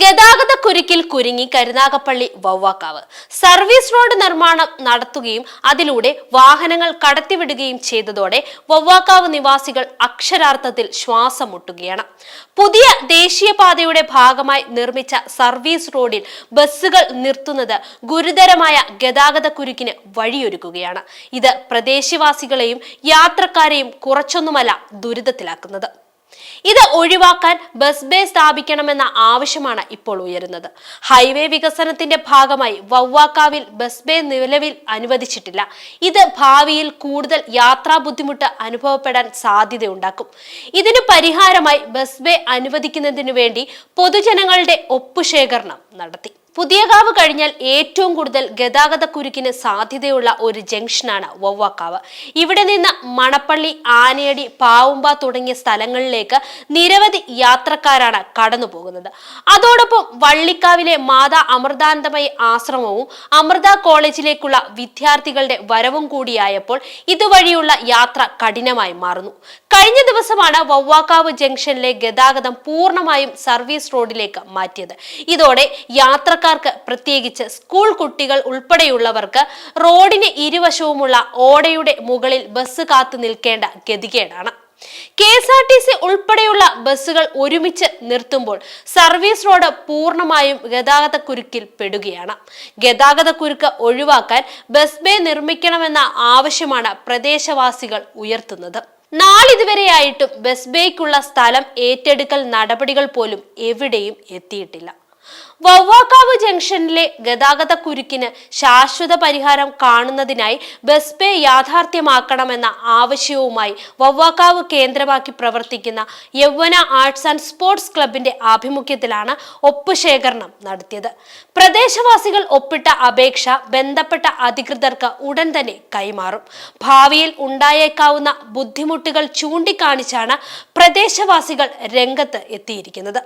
ഗതാഗത കുരുക്കിൽ കുരുങ്ങി Karunagappally Vavvakkavu. Service road നിർമ്മാണം നടത്തുകയും അതിലൂടെ വാഹനങ്ങൾ കടത്തിവിടുകയും ചെയ്തതോടെ വവ്വാക്കാവ് നിവാസികൾ അക്ഷരാർത്ഥത്തിൽ ശ്വാസം മുട്ടുകയാണ് പുതിയ ദേശീയപാതയുടെ ഭാഗമായി നിർമ്മിച്ച സർവീസ് റോഡിൽ ബസ്സുകൾ നിർത്തുന്നത് ഗുരുതരമായ ഗതാഗത കുരുക്കിന് വഴിയൊരുക്കുകയാണ്. ഇത് പ്രദേശവാസികളെയും യാത്രക്കാരെയും കുറച്ചൊന്നുമല്ല ദുരിതത്തിലാക്കുന്നത്. ഇത് ഒഴിവാക്കാൻ ബസ് ബേ സ്ഥാപിക്കണമെന്ന ആവശ്യമാണ് ഇപ്പോൾ ഉയരുന്നത്. ഹൈവേ വികസനത്തിന്റെ ഭാഗമായി വവ്വാക്കാവിൽ ബസ് ബേ നിലവിൽ അനുവദിച്ചിട്ടില്ല. ഇത് ഭാവിയിൽ കൂടുതൽ യാത്രാ ബുദ്ധിമുട്ട് അനുഭവപ്പെടാൻ സാധ്യതയുണ്ടാക്കും. ഇതിന് പരിഹാരമായി ബസ് ബേ അനുവദിക്കുന്നതിനു വേണ്ടി പൊതുജനങ്ങളുടെ ഒപ്പുശേഖരണം നടത്തി. പുതിയകാവ് കഴിഞ്ഞാൽ ഏറ്റവും കൂടുതൽ ഗതാഗത കുരുക്കിന് സാധ്യതയുള്ള ഒരു ജംഗ്ഷനാണ് വവ്വാക്കാവ് ഇവിടെ നിന്ന് മണപ്പള്ളി ആനയടി പാവുമ്പ തുടങ്ങിയ സ്ഥലങ്ങളിലേക്ക് നിരവധി യാത്രക്കാരാണ് കടന്നു പോകുന്നത് അതോടൊപ്പം വള്ളിക്കാവിലെ മാതാ അമൃതാനന്ദമയ ആശ്രമവും അമൃത കോളേജിലേക്കുള്ള വിദ്യാർത്ഥികളുടെ വരവും കൂടിയായപ്പോൾ ഇതുവഴിയുള്ള യാത്ര കഠിനമായി മാറുന്നു. കഴിഞ്ഞ ദിവസമാണ് വവ്വാക്കാവ് ജംഗ്ഷനിലെ ഗതാഗതം പൂർണമായും സർവീസ് റോഡിലേക്ക് മാറ്റിയത്. ഇതോടെ യാത്രക്കാർക്ക് പ്രത്യേകിച്ച് സ്കൂൾ കുട്ടികൾ ഉൾപ്പെടെയുള്ളവർക്ക് റോഡിന് ഇരുവശവുമുള്ള ഓടയുടെ മുകളിൽ ബസ് കാത്തു നിൽക്കേണ്ട ഗതികേടാണ്. K S R T C ഉൾപ്പെടെയുള്ള ബസ്സുകൾ ഒരുമിച്ച് നിർത്തുമ്പോൾ സർവീസ് റോഡ് പൂർണമായും ഗതാഗത കുരുക്കിൽ പെടുകയാണ്. ഗതാഗത കുരുക്ക് ഒഴിവാക്കാൻ ബസ് ബേ നിർമ്മിക്കണമെന്ന ആവശ്യമാണ് പ്രദേശവാസികൾ ഉയർത്തുന്നത്. നാളിതുവരെയായിട്ടും ബസ് ബേക്കുള്ള സ്ഥലം ഏറ്റെടുക്കൽ നടപടികൾ പോലും എവിടെയും എത്തിയിട്ടില്ല. വവ്വാക്കാവ് ജംഗ്ഷനിലെ ഗതാഗത കുരുക്കിന് ശാശ്വത പരിഹാരം കാണുന്നതിനായി ബസ് പേ യാഥാർത്ഥ്യമാക്കണമെന്ന ആവശ്യവുമായി വവ്വാക്കാവ് കേന്ദ്രമാക്കി പ്രവർത്തിക്കുന്ന യൗവന ആർട്സ് ആൻഡ് സ്പോർട്സ് ക്ലബിന്റെ ആഭിമുഖ്യത്തിലാണ് ഒപ്പുശേഖരണം നടത്തിയത്. പ്രദേശവാസികൾ ഒപ്പിട്ട അപേക്ഷ ബന്ധപ്പെട്ട അധികൃതർക്ക് ഉടൻ തന്നെ കൈമാറും. ഭാവിയിൽ ഉണ്ടായേക്കാവുന്ന ബുദ്ധിമുട്ടുകൾ ചൂണ്ടിക്കാണിച്ചാണ് പ്രദേശവാസികൾ രംഗത്ത് എത്തിയിരിക്കുന്നത്.